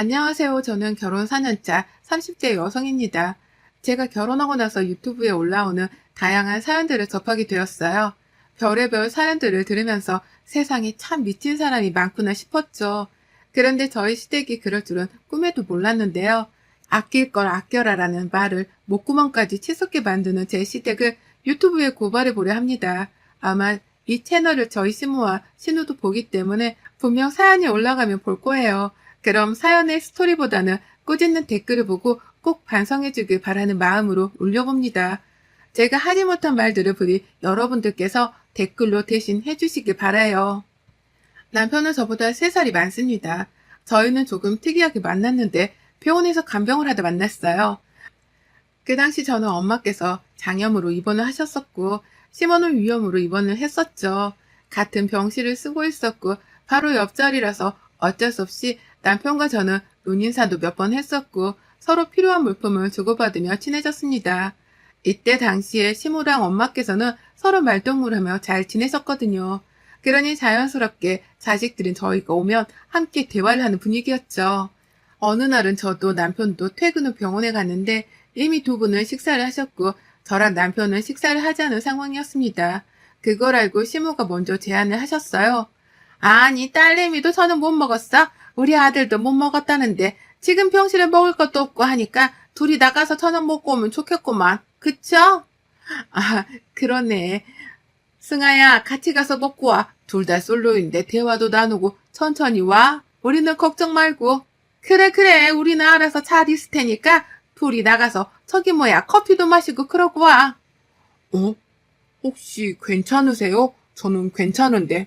안녕하세요. 저는 결혼 4년차 30대 여성입니다. 제가 결혼하고 나서 유튜브에 올라오는 다양한 사연들을 접하게 되었어요. 별의별 사연들을 들으면서 세상에 참 미친 사람이 많구나 싶었죠. 그런데 저희 시댁이 그럴 줄은 꿈에도 몰랐는데요. 아낄 걸 아껴라라는 말을 목구멍까지 치솟게 만드는 제 시댁을 유튜브에 고발해 보려 합니다. 아마 이 채널을 저희 시모와 신우도 보기 때문에 분명 사연이 올라가면 볼 거예요. 그럼 사연의 스토리보다는 꾸짖는 댓글을 보고 꼭 반성해주길 바라는 마음으로 올려봅니다. 제가 하지 못한 말들을 부디 여러분들께서 댓글로 대신 해주시길 바라요. 남편은 저보다 3살이 많습니다. 저희는 조금 특이하게 만났는데 병원에서 간병을 하다 만났어요. 그 당시 저는 엄마께서 장염으로 입원을 하셨었고 심원을 위염으로 입원을 했었죠. 같은 병실을 쓰고 있었고 바로 옆자리라서 어쩔 수 없이 남편과 저는 눈인사도 몇 번 했었고 서로 필요한 물품을 주고받으며 친해졌습니다. 이때 당시에 시모랑 엄마께서는 서로 말동무하며 잘 지내셨거든요. 그러니 자연스럽게 자식들인 저희가 오면 함께 대화를 하는 분위기였죠. 어느 날은 저도 남편도 퇴근 후 병원에 갔는데 이미 두 분은 식사를 하셨고 저랑 남편은 식사를 하자는 상황이었습니다. 그걸 알고 시모가 먼저 제안을 하셨어요. 아니 딸내미도 저는 못 먹었어. 우리 아들도 못 먹었다는데 지금 병실에 먹을 것도 없고 하니까 둘이 나가서 저녁 먹고 오면 좋겠구만. 그쵸? 아 그러네. 승아야 같이 가서 먹고 와. 둘 다 솔로인데 대화도 나누고 천천히 와. 우리는 걱정 말고. 그래 그래 우리는 알아서 잘 있을 테니까 둘이 나가서 저기 뭐야 커피도 마시고 그러고 와. 어? 혹시 괜찮으세요? 저는 괜찮은데.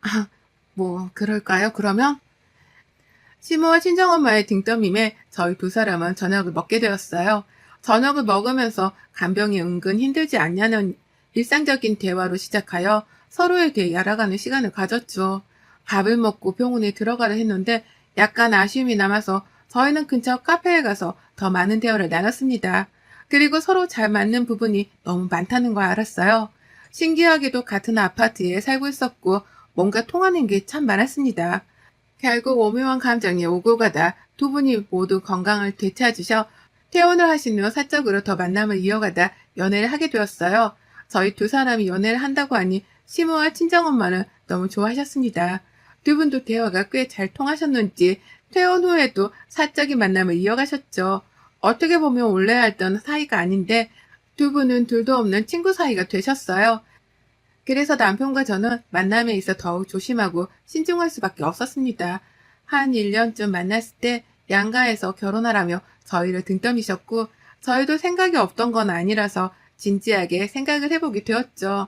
아, 뭐 그럴까요? 그러면? 시모와 친정엄마의 등떠밈에 저희 두 사람은 저녁을 먹게 되었어요. 저녁을 먹으면서 간병이 은근 힘들지 않냐는 일상적인 대화로 시작하여 서로에 대해 알아가는 시간을 가졌죠. 밥을 먹고 병원에 들어가려 했는데 약간 아쉬움이 남아서 저희는 근처 카페에 가서 더 많은 대화를 나눴습니다. 그리고 서로 잘 맞는 부분이 너무 많다는 걸 알았어요. 신기하게도 같은 아파트에 살고 있었고 뭔가 통하는 게 참 많았습니다. 결국 오묘한 감정이 오고 가다 두 분이 모두 건강을 되찾으셔 퇴원을 하신 후 사적으로 더 만남을 이어가다 연애를 하게 되었어요. 저희 두 사람이 연애를 한다고 하니 시모와 친정엄마는 너무 좋아하셨습니다. 두 분도 대화가 꽤 잘 통하셨는지 퇴원 후에도 사적인 만남을 이어가셨죠. 어떻게 보면 원래 알던 사이가 아닌데 두 분은 둘도 없는 친구 사이가 되셨어요. 그래서 남편과 저는 만남에 있어 더욱 조심하고 신중할 수밖에 없었습니다. 한 1년쯤 만났을 때 양가에서 결혼하라며 저희를 등떠미셨고 저희도 생각이 없던 건 아니라서 진지하게 생각을 해보게 되었죠.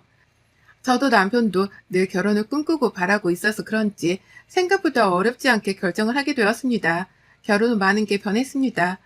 저도 남편도 늘 결혼을 꿈꾸고 바라고 있어서 그런지 생각보다 어렵지 않게 결정을 하게 되었습니다. 결혼 후 많은 게 변했습니다.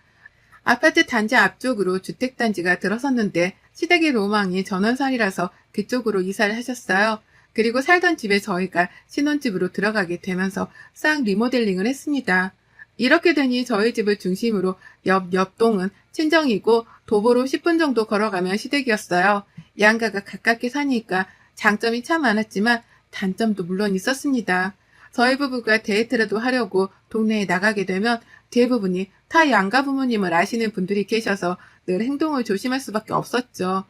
아파트 단지 앞쪽으로 주택단지가 들어섰는데 시댁의 로망이 전원살이라서 그쪽으로 이사를 하셨어요. 그리고 살던 집에 저희가 신혼집으로 들어가게 되면서 싹 리모델링을 했습니다. 이렇게 되니 저희 집을 중심으로 옆 옆동은 친정이고 도보로 10분 정도 걸어가면 시댁이었어요. 양가가 가깝게 사니까 장점이 참 많았지만 단점도 물론 있었습니다. 저희 부부가 데이트라도 하려고 동네에 나가게 되면 대부분이 타 양가 부모님을 아시는 분들이 계셔서 늘 행동을 조심할 수밖에 없었죠.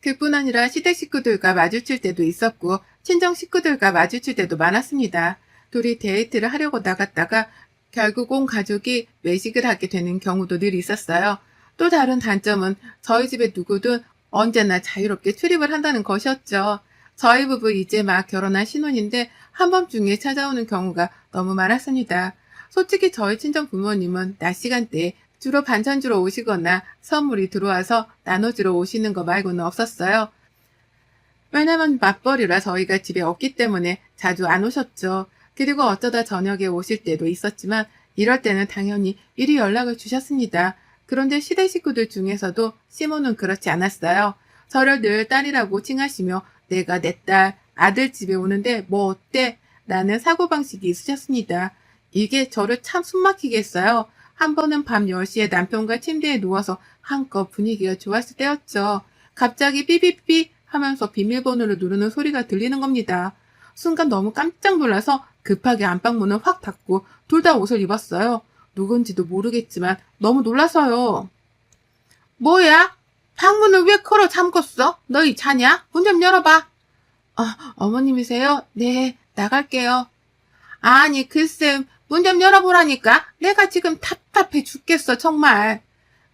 그뿐 아니라 시댁 식구들과 마주칠 때도 있었고 친정 식구들과 마주칠 때도 많았습니다. 둘이 데이트를 하려고 나갔다가 결국 온 가족이 외식을 하게 되는 경우도 늘 있었어요. 또 다른 단점은 저희 집에 누구든 언제나 자유롭게 출입을 한다는 것이었죠. 저희 부부 이제 막 결혼한 신혼인데 한밤중에 찾아오는 경우가 너무 많았습니다. 솔직히 저희 친정 부모님은 낮 시간대에 주로 반찬 주러 오시거나 선물이 들어와서 나눠주러 오시는 거 말고는 없었어요. 왜냐면 맞벌이라 저희가 집에 없기 때문에 자주 안 오셨죠. 그리고 어쩌다 저녁에 오실 때도 있었지만 이럴 때는 당연히 미리 연락을 주셨습니다. 그런데 시대 식구들 중에서도 시모는 그렇지 않았어요. 저를 늘 딸이라고 칭하시며 내가 내 딸, 아들 집에 오는데 뭐 어때? 라는 사고방식이 있으셨습니다. 이게 저를 참 숨막히게 했어요. 한 번은 밤 10시에 남편과 침대에 누워서 한껏 분위기가 좋았을 때였죠. 갑자기 삐삐삐 하면서 비밀번호를 누르는 소리가 들리는 겁니다. 순간 너무 깜짝 놀라서 급하게 안방문을 확 닫고 둘 다 옷을 입었어요. 누군지도 모르겠지만 너무 놀라서요. 뭐야? 방문을 왜 걸어 잠궜어? 너희 자냐? 문 좀 열어봐. 아, 어머님이세요? 네, 나갈게요. 아니, 글쎄, 문 좀 열어보라니까. 내가 지금 답답해 죽겠어, 정말.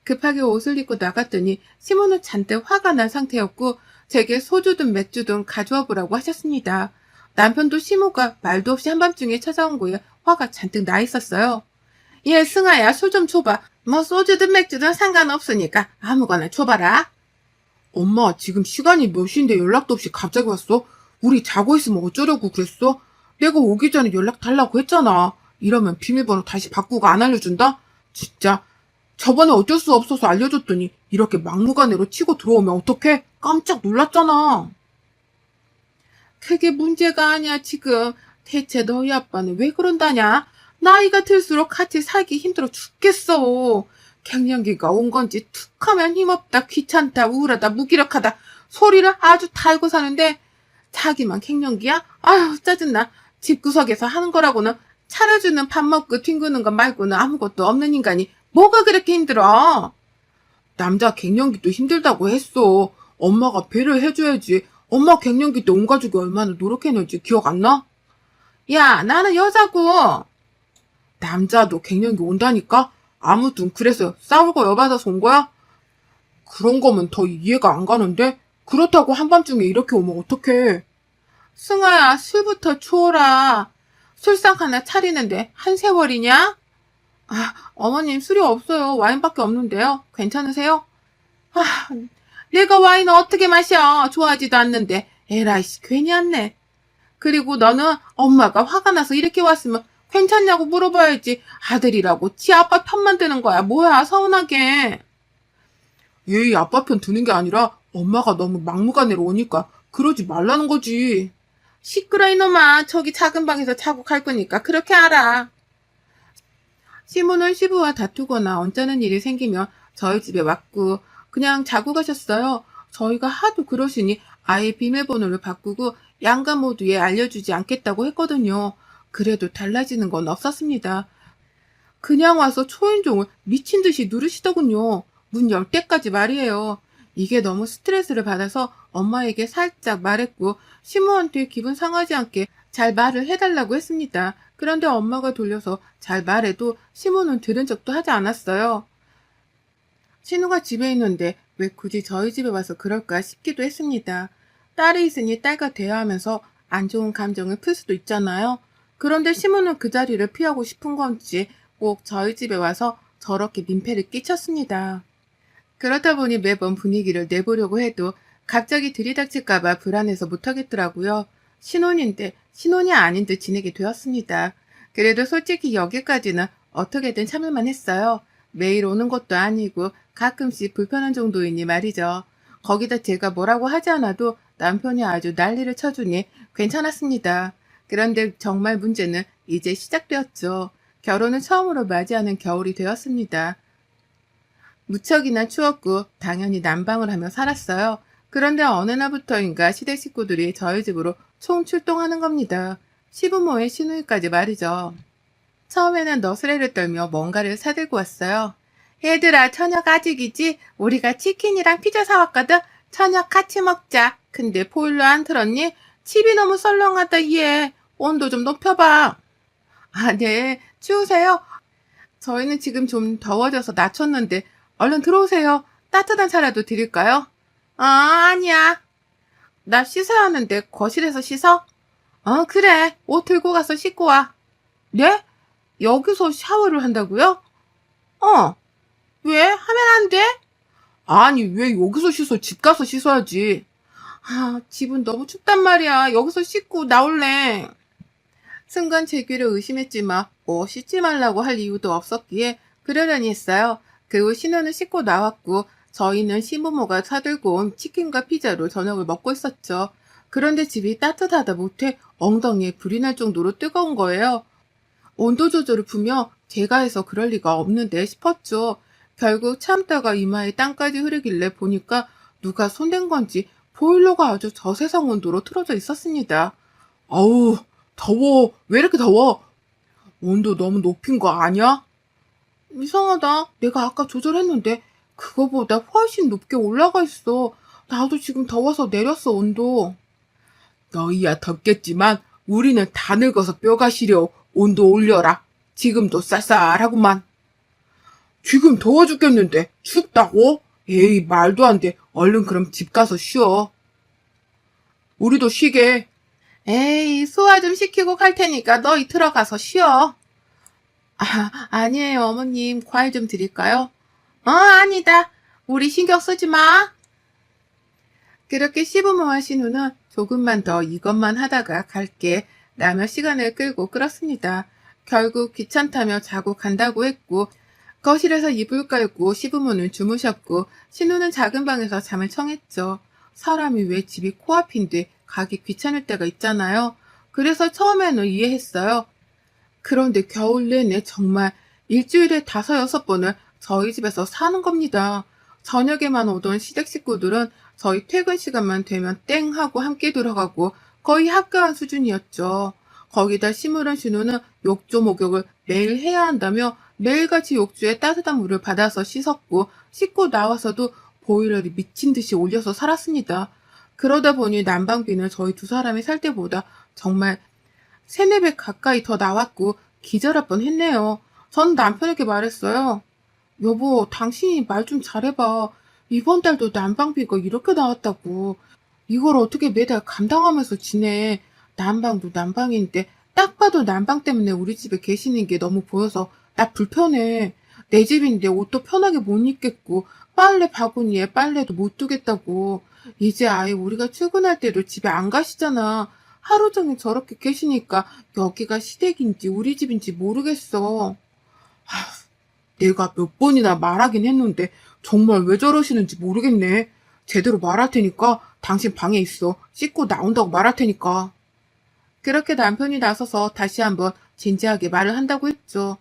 급하게 옷을 입고 나갔더니 시몬은 잔뜩 화가 난 상태였고 제게 소주든 맥주든 가져와 보라고 하셨습니다. 남편도 시모가 말도 없이 한밤중에 찾아온 거에 화가 잔뜩 나 있었어요. 얘 승아야 술 좀 줘봐. 뭐 소주든 맥주든 상관없으니까 아무거나 줘봐라. 엄마 지금 시간이 몇 시인데 연락도 없이 갑자기 왔어? 우리 자고 있으면 어쩌려고 그랬어? 내가 오기 전에 연락 달라고 했잖아. 이러면 비밀번호 다시 바꾸고 안 알려준다? 진짜 저번에 어쩔 수 없어서 알려줬더니 이렇게 막무가내로 치고 들어오면 어떡해? 깜짝 놀랐잖아. 그게 문제가 아니야 지금. 대체 너희 아빠는 왜 그런다냐? 나이가 들수록 같이 살기 힘들어 죽겠어. 갱년기가 온 건지 툭하면 힘없다, 귀찮다, 우울하다, 무기력하다 소리를 아주 달고 사는데 자기만 갱년기야? 아유 짜증나. 집구석에서 하는 거라고는 차려주는 밥 먹고 튕기는 것 말고는 아무것도 없는 인간이 뭐가 그렇게 힘들어? 남자 갱년기도 힘들다고 했어. 엄마가 배를 해줘야지. 엄마 갱년기 때 온 가족이 얼마나 노력했는지 기억 안 나? 야, 나는 여자고. 남자도 갱년기 온다니까? 아무튼 그래서 싸우고 여받아서 온 거야? 그런 거면 더 이해가 안 가는데? 그렇다고 한밤중에 이렇게 오면 어떡해. 승아야, 술부터 추워라. 술상 하나 차리는데 한 세월이냐? 아, 어머님 술이 없어요. 와인밖에 없는데요. 괜찮으세요? 아, 내가 와인을 어떻게 마셔? 좋아하지도 않는데. 에라이씨, 괜히 왔네. 그리고 너는 엄마가 화가 나서 이렇게 왔으면 괜찮냐고 물어봐야지. 아들이라고 지 아빠 편만 드는 거야. 뭐야, 서운하게. 얘 아빠 편 드는 게 아니라 엄마가 너무 막무가내로 오니까 그러지 말라는 거지. 시끄러 이놈아. 저기 작은 방에서 자고 갈 거니까 그렇게 알아. 시몬은 시부와 다투거나 언짢은 일이 생기면 저희 집에 왔고 그냥 자고 가셨어요. 저희가 하도 그러시니 아예 비밀번호를 바꾸고 양가 모두에 알려주지 않겠다고 했거든요. 그래도 달라지는 건 없었습니다. 그냥 와서 초인종을 미친 듯이 누르시더군요. 문 열 때까지 말이에요. 이게 너무 스트레스를 받아서 엄마에게 살짝 말했고 시모한테 기분 상하지 않게 잘 말을 해달라고 했습니다. 그런데 엄마가 돌려서 잘 말해도 시모는 들은 적도 하지 않았어요. 신우가 집에 있는데 왜 굳이 저희 집에 와서 그럴까 싶기도 했습니다. 딸이 있으니 딸과 대화하면서 안 좋은 감정을 풀 수도 있잖아요. 그런데 시모는 그 자리를 피하고 싶은 건지 꼭 저희 집에 와서 저렇게 민폐를 끼쳤습니다. 그렇다 보니 매번 분위기를 내보려고 해도 갑자기 들이닥칠까봐 불안해서 못하겠더라고요. 신혼인데 신혼이 아닌 듯 지내게 되었습니다. 그래도 솔직히 여기까지는 어떻게든 참을만 했어요. 매일 오는 것도 아니고 가끔씩 불편한 정도이니 말이죠. 거기다 제가 뭐라고 하지 않아도 남편이 아주 난리를 쳐주니 괜찮았습니다. 그런데 정말 문제는 이제 시작되었죠. 결혼을 처음으로 맞이하는 겨울이 되었습니다. 무척이나 추웠고 당연히 난방을 하며 살았어요. 그런데 어느 날부터인가 시댁 식구들이 저희 집으로 총 출동하는 겁니다. 시부모의 시누이까지 말이죠. 처음에는 너스레를 떨며 뭔가를 사들고 왔어요. 얘들아, 저녁 아직이지? 우리가 치킨이랑 피자 사왔거든? 저녁 같이 먹자. 근데 보일러 안 틀었니? 집이 너무 썰렁하다, 얘. 온도 좀 높여봐. 아, 네. 추우세요? 저희는 지금 좀 더워져서 낮췄는데, 얼른 들어오세요. 따뜻한 차라도 드릴까요? 아, 아니야. 나 씻어야 하는데 거실에서 씻어? 어, 그래. 옷 들고 가서 씻고 와. 네? 여기서 샤워를 한다고요? 어. 왜? 하면 안 돼? 아니, 왜 여기서 씻어? 집 가서 씻어야지. 아, 집은 너무 춥단 말이야. 여기서 씻고 나올래. 순간 제 귀를 의심했지만, 뭐 씻지 말라고 할 이유도 없었기에 그러려니 했어요. 그후 신혼을 씻고 나왔고, 저희는 시부모가 사들고 온 치킨과 피자로 저녁을 먹고 있었죠. 그런데 집이 따뜻하다 못해 엉덩이에 불이 날 정도로 뜨거운 거예요. 온도 조절을 풀며 제가 해서 그럴 리가 없는데 싶었죠. 결국 참다가 이마에 땀까지 흐르길래 보니까 누가 손댄 건지 보일러가 아주 저세상 온도로 틀어져 있었습니다. 아우, 더워. 왜 이렇게 더워? 온도 너무 높인 거 아니야? 이상하다. 내가 아까 조절했는데 그거보다 훨씬 높게 올라가 있어. 나도 지금 더워서 내렸어, 온도. 너희야 덥겠지만 우리는 다 늙어서 뼈가 시려 온도 올려라. 지금도 쌀쌀하구만. 지금 더워 죽겠는데 춥다고? 에이 말도 안 돼. 얼른 그럼 집 가서 쉬어. 우리도 쉬게. 에이 소화 좀 시키고 갈 테니까 너희 들어가서 쉬어. 아 아니에요 어머님 과일 좀 드릴까요? 어 아니다. 우리 신경 쓰지 마. 그렇게 시부모와 신우는 조금만 더 이것만 하다가 갈게 라며 시간을 끌고 끌었습니다. 결국 귀찮다며 자고 간다고 했고 거실에서 이불 깔고 시부모는 주무셨고 신우는 작은 방에서 잠을 청했죠. 사람이 왜 집이 코앞인데 가기 귀찮을 때가 있잖아요. 그래서 처음에는 이해했어요. 그런데 겨울 내내 정말 일주일에 다섯 여섯 번을 저희 집에서 사는 겁니다. 저녁에만 오던 시댁 식구들은 저희 퇴근 시간만 되면 땡 하고 함께 들어가고 거의 학교한 수준이었죠. 거기다 시무른 신우는 욕조 목욕을 매일 해야 한다며 매일같이 욕조에 따뜻한 물을 받아서 씻었고 씻고 나와서도 보일러를 미친 듯이 올려서 살았습니다. 그러다 보니 난방비는 저희 두 사람이 살 때보다 정말 세네 배 가까이 더 나왔고 기절할 뻔 했네요. 전 남편에게 말했어요. 여보, 당신이 말 좀 잘해봐. 이번 달도 난방비가 이렇게 나왔다고. 이걸 어떻게 매달 감당하면서 지내. 난방도 난방인데 딱 봐도 난방 때문에 우리 집에 계시는 게 너무 보여서 나 불편해. 내 집인데 옷도 편하게 못 입겠고 빨래 바구니에 빨래도 못 두겠다고. 이제 아예 우리가 출근할 때도 집에 안 가시잖아. 하루 종일 저렇게 계시니까 여기가 시댁인지 우리 집인지 모르겠어. 하, 내가 몇 번이나 말하긴 했는데 정말 왜 저러시는지 모르겠네. 제대로 말할 테니까 당신 방에 있어. 씻고 나온다고 말할 테니까. 그렇게 남편이 나서서 다시 한번 진지하게 말을 한다고 했죠.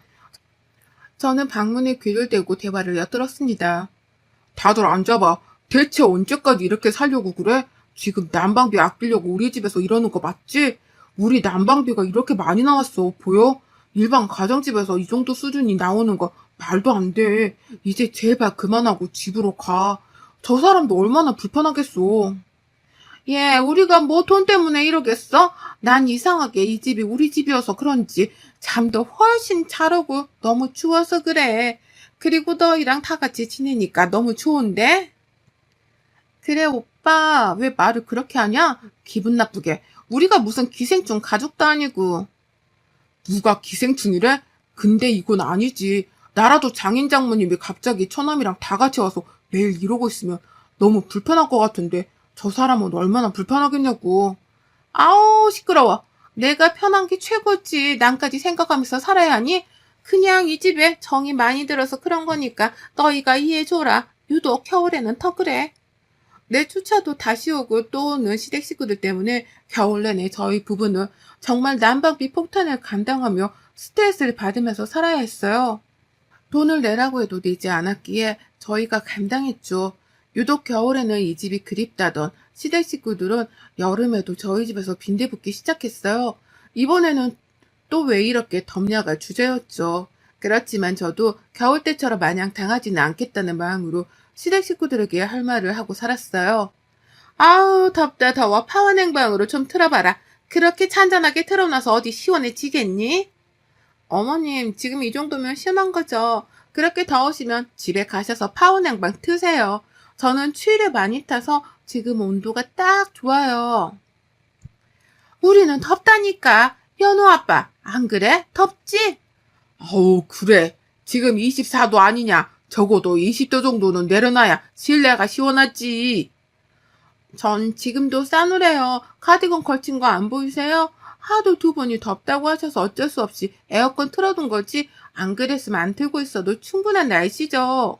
저는 방문에 귀를 대고 대화를 엿들었습니다. 다들 앉아봐. 대체 언제까지 이렇게 살려고 그래? 지금 난방비 아끼려고 우리 집에서 이러는 거 맞지? 우리 난방비가 이렇게 많이 나왔어. 보여? 일반 가정집에서 이 정도 수준이 나오는 거 말도 안 돼. 이제 제발 그만하고 집으로 가. 저 사람도 얼마나 불편하겠어. 예, 우리가 뭐 돈 때문에 이러겠어? 난 이상하게 이 집이 우리 집이어서 그런지 잠도 훨씬 잘 오고 너무 추워서 그래. 그리고 너희랑 다 같이 지내니까 너무 좋은데? 그래, 오빠. 왜 말을 그렇게 하냐? 기분 나쁘게. 우리가 무슨 기생충 가족도 아니고. 누가 기생충이래? 근데 이건 아니지. 나라도 장인 장모님이 갑자기 처남이랑 다 같이 와서 매일 이러고 있으면 너무 불편할 것 같은데 저 사람은 얼마나 불편하겠냐고. 아우 시끄러워. 내가 편한 게 최고지. 난까지 생각하면서 살아야 하니? 그냥 이 집에 정이 많이 들어서 그런 거니까 너희가 이해해줘라. 유독 겨울에는 더 그래. 내 주차도 다시 오고 또 오는 시댁 식구들 때문에 겨울 내내 저희 부부는 정말 난방비 폭탄을 감당하며 스트레스를 받으면서 살아야 했어요. 돈을 내라고 해도 내지 않았기에 저희가 감당했죠. 유독 겨울에는 이 집이 그립다던 시댁 식구들은 여름에도 저희 집에서 빈대붙기 시작했어요. 이번에는 또 왜 이렇게 덥냐가 주제였죠. 그렇지만 저도 겨울 때처럼 마냥 당하지는 않겠다는 마음으로 시댁 식구들에게 할 말을 하고 살았어요. 아우 덥다 더워 파워냉방으로 좀 틀어봐라. 그렇게 찬잔하게 틀어놔서 어디 시원해지겠니? 어머님 지금 이 정도면 심한 거죠. 그렇게 더우시면 집에 가셔서 파워냉방 트세요. 저는 추위를 많이 타서 지금 온도가 딱 좋아요. 우리는 덥다니까. 현우 아빠, 안 그래? 덥지? 어우, 그래. 지금 24도 아니냐. 적어도 20도 정도는 내려놔야 실내가 시원하지. 전 지금도 싸늘해요. 카디건 걸친 거 안 보이세요? 하도 두 분이 덥다고 하셔서 어쩔 수 없이 에어컨 틀어둔 거지. 안 그랬으면 안 틀고 있어도 충분한 날씨죠.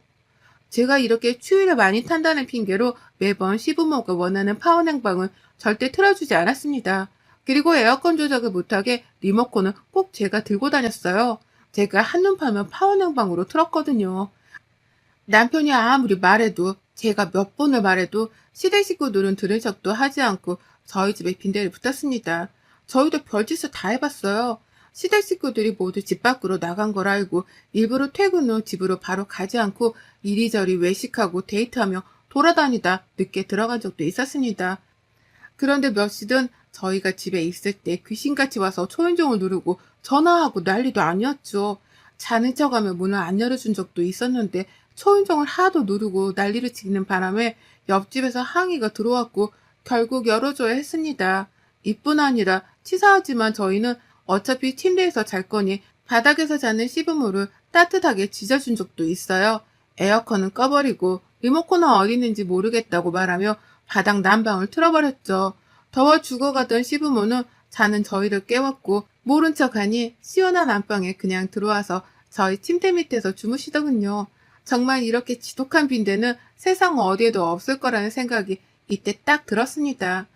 제가 이렇게 추위를 많이 탄다는 핑계로 매번 시부모가 원하는 파워냉방은 절대 틀어주지 않았습니다. 그리고 에어컨 조작을 못하게 리모컨은 꼭 제가 들고 다녔어요. 제가 한눈 팔면 파워냉방으로 틀었거든요. 남편이 아무리 말해도 제가 몇 번을 말해도 시댁 식구들은 들은 척도 하지 않고 저희 집에 빈대를 붙었습니다. 저희도 별짓을 다 해봤어요. 시댁 식구들이 모두 집 밖으로 나간 걸 알고 일부러 퇴근 후 집으로 바로 가지 않고 이리저리 외식하고 데이트하며 돌아다니다 늦게 들어간 적도 있었습니다. 그런데 몇 시든 저희가 집에 있을 때 귀신같이 와서 초인종을 누르고 전화하고 난리도 아니었죠. 자는 척하며 문을 안 열어준 적도 있었는데 초인종을 하도 누르고 난리를 치는 바람에 옆집에서 항의가 들어왔고 결국 열어줘야 했습니다. 이뿐 아니라 치사하지만 저희는 어차피 침대에서 잘 거니 바닥에서 자는 시부모를 따뜻하게 지져준 적도 있어요. 에어컨은 꺼버리고 리모컨은 어디 있는지 모르겠다고 말하며 바닥 난방을 틀어버렸죠. 더워 죽어가던 시부모는 자는 저희를 깨웠고 모른 척하니 시원한 안방에 그냥 들어와서 저희 침대 밑에서 주무시더군요. 정말 이렇게 지독한 빈대는 세상 어디에도 없을 거라는 생각이 이때 딱 들었습니다.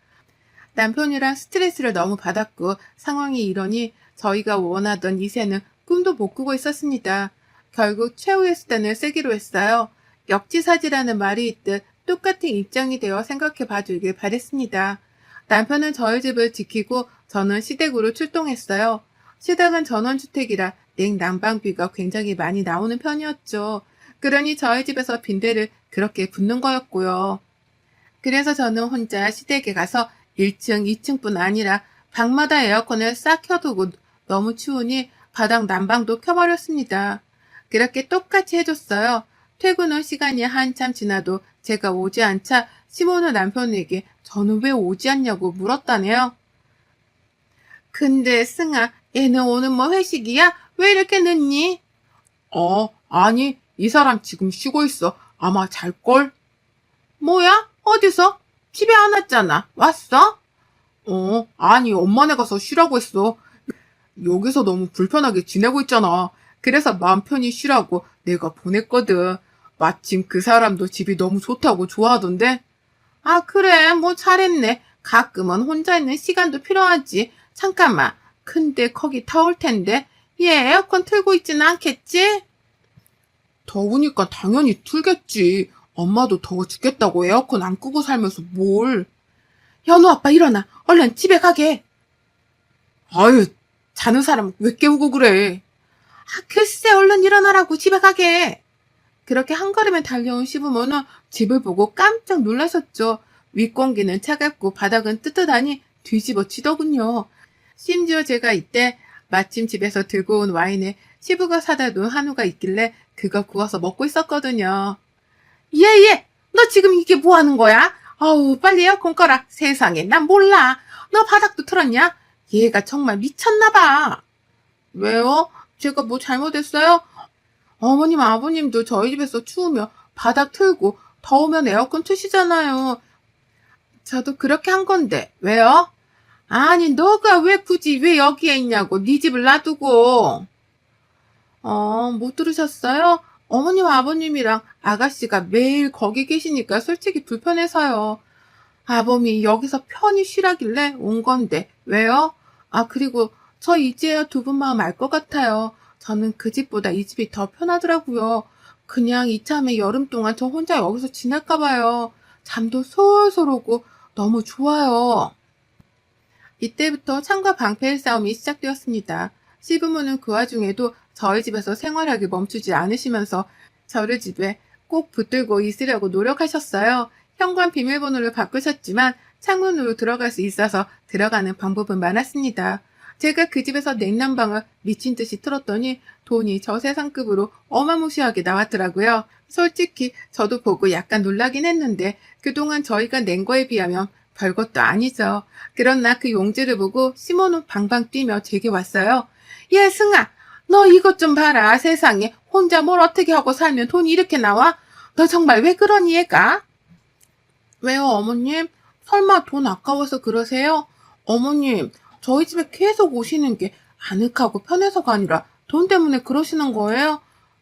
남편이랑 스트레스를 너무 받았고 상황이 이러니 저희가 원하던 이세는 꿈도 못 꾸고 있었습니다. 결국 최후의 수단을 쓰기로 했어요. 역지사지라는 말이 있듯 똑같은 입장이 되어 생각해 봐주길 바랬습니다. 남편은 저희 집을 지키고 저는 시댁으로 출동했어요. 시댁은 전원주택이라 냉난방비가 굉장히 많이 나오는 편이었죠. 그러니 저희 집에서 빈대를 그렇게 붓는 거였고요. 그래서 저는 혼자 시댁에 가서 1층, 2층뿐 아니라 방마다 에어컨을 싹 켜두고 너무 추우니 바닥 난방도 켜버렸습니다. 그렇게 똑같이 해줬어요. 퇴근 후 시간이 한참 지나도 제가 오지 않자 시모는 남편에게 저는 왜 오지 않냐고 물었다네요. 근데 승아, 얘는 오늘 뭐 회식이야? 왜 이렇게 늦니? 어, 아니, 이 사람 지금 쉬고 있어. 아마 잘걸? 뭐야? 어디서? 집에 안 왔잖아. 왔어? 어, 아니, 엄마네 가서 쉬라고 했어. 여기서 너무 불편하게 지내고 있잖아. 그래서 마음 편히 쉬라고 내가 보냈거든. 마침 그 사람도 집이 너무 좋다고 좋아하던데. 아, 그래. 뭐 잘했네. 가끔은 혼자 있는 시간도 필요하지. 잠깐만. 근데 거기 더울 텐데. 얘 에어컨 틀고 있지는 않겠지? 더우니까 당연히 틀겠지. 엄마도 더워 죽겠다고 에어컨 안 끄고 살면서 뭘. 연우 아빠 일어나. 얼른 집에 가게. 아유, 자는 사람 왜 깨우고 그래. 아, 글쎄, 얼른 일어나라고 집에 가게. 그렇게 한 걸음에 달려온 시부모는 집을 보고 깜짝 놀라셨죠. 윗공기는 차갑고 바닥은 뜨뜻하니 뒤집어 치더군요. 심지어 제가 이때 마침 집에서 들고 온 와인에 시부가 사다 놓은 한우가 있길래 그거 구워서 먹고 있었거든요. 예, 예! 너 지금 이게 뭐 하는 거야? 아우, 빨리 에어컨 꺼라. 세상에, 난 몰라. 너 바닥도 틀었냐? 얘가 정말 미쳤나 봐. 왜요? 제가 뭐 잘못했어요? 어머님, 아버님도 저희 집에서 추우면 바닥 틀고 더우면 에어컨 트시잖아요. 저도 그렇게 한 건데, 왜요? 아니, 너가 왜 굳이 왜 여기에 있냐고, 네 집을 놔두고. 어, 못 들으셨어요? 어머님, 아버님이랑 아가씨가 매일 거기 계시니까 솔직히 불편해서요. 아범이 여기서 편히 쉬라길래 온 건데, 왜요? 아, 그리고 저 이제야 두 분 마음 알 것 같아요. 저는 그 집보다 이 집이 더 편하더라고요. 그냥 이참에 여름 동안 저 혼자 여기서 지낼까 봐요. 잠도 솔솔 오고 너무 좋아요. 이때부터 창과 방패의 싸움이 시작되었습니다. 시부모는 그 와중에도 저희 집에서 생활하기 멈추지 않으시면서 저를 집에 꼭 붙들고 있으려고 노력하셨어요. 현관 비밀번호를 바꾸셨지만 창문으로 들어갈 수 있어서 들어가는 방법은 많았습니다. 제가 그 집에서 냉난방을 미친 듯이 틀었더니 돈이 저 세상급으로 어마무시하게 나왔더라고요. 솔직히 저도 보고 약간 놀라긴 했는데 그동안 저희가 낸 거에 비하면 별것도 아니죠. 그러나 그 용지를 보고 시모는 방방 뛰며 제게 왔어요. 예, 승아, 너 이것 좀 봐라. 세상에 혼자 뭘 어떻게 하고 살면 돈이 이렇게 나와? 너 정말 왜 그러니 얘가? 왜요, 어머님? 설마 돈 아까워서 그러세요? 어머님, 저희 집에 계속 오시는 게 아늑하고 편해서가 아니라 돈 때문에 그러시는 거예요?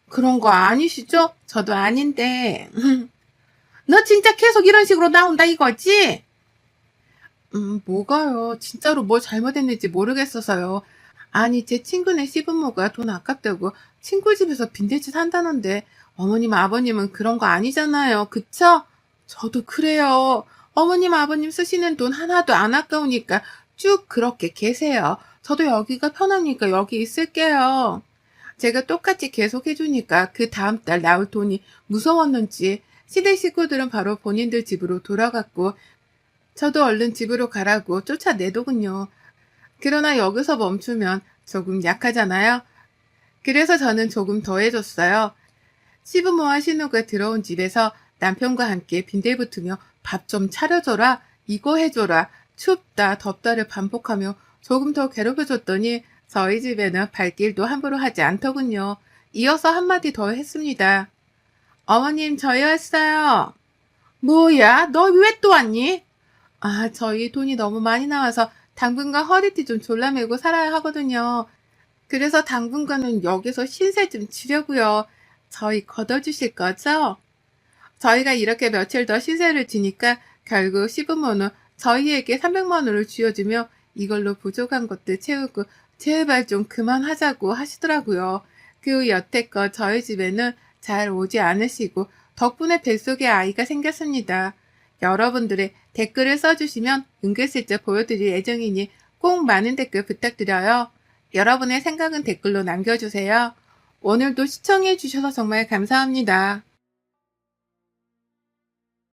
그런 거 아니시죠? 저도 아닌데. 너 진짜 계속 이런 식으로 나온다 이거지? 음, 뭐가요? 진짜로 뭘 잘못했는지 모르겠어서요. 아니, 제 친구네 시부모가 돈 아깝다고 친구 집에서 빈대짓 한다는데 어머님, 아버님은 그런 거 아니잖아요. 그쵸? 저도 그래요. 어머님, 아버님 쓰시는 돈 하나도 안 아까우니까 쭉 그렇게 계세요. 저도 여기가 편하니까 여기 있을게요. 제가 똑같이 계속 해주니까 그 다음 달 나올 돈이 무서웠는지 시댁 식구들은 바로 본인들 집으로 돌아갔고 저도 얼른 집으로 가라고 쫓아내더군요. 그러나 여기서 멈추면 조금 약하잖아요. 그래서 저는 조금 더 해줬어요. 시부모와 신우가 들어온 집에서 남편과 함께 빈대붙으며 밥 좀 차려줘라, 이거 해줘라, 춥다, 덥다를 반복하며 조금 더 괴롭혀줬더니 저희 집에는 발길도 함부로 하지 않더군요. 이어서 한마디 더 했습니다. 어머님, 저희 왔어요. 뭐야, 너 왜 또 왔니? 아, 저희 돈이 너무 많이 나와서 당분간 허리띠 좀 졸라매고 살아야 하거든요. 그래서 당분간은 여기서 신세 좀 지려고요. 저희 걷어주실 거죠? 저희가 이렇게 며칠 더 신세를 지니까 결국 시부모는 저희에게 300만 원을 쥐어주며 이걸로 부족한 것들 채우고 제발 좀 그만하자고 하시더라고요. 그후 여태껏 저희 집에는 잘 오지 않으시고 덕분에 뱃속에 아이가 생겼습니다. 여러분들의 댓글을 써주시면 은근슬쩍 보여드릴 예정이니 꼭 많은 댓글 부탁드려요. 여러분의 생각은 댓글로 남겨주세요. 오늘도 시청해주셔서 정말 감사합니다.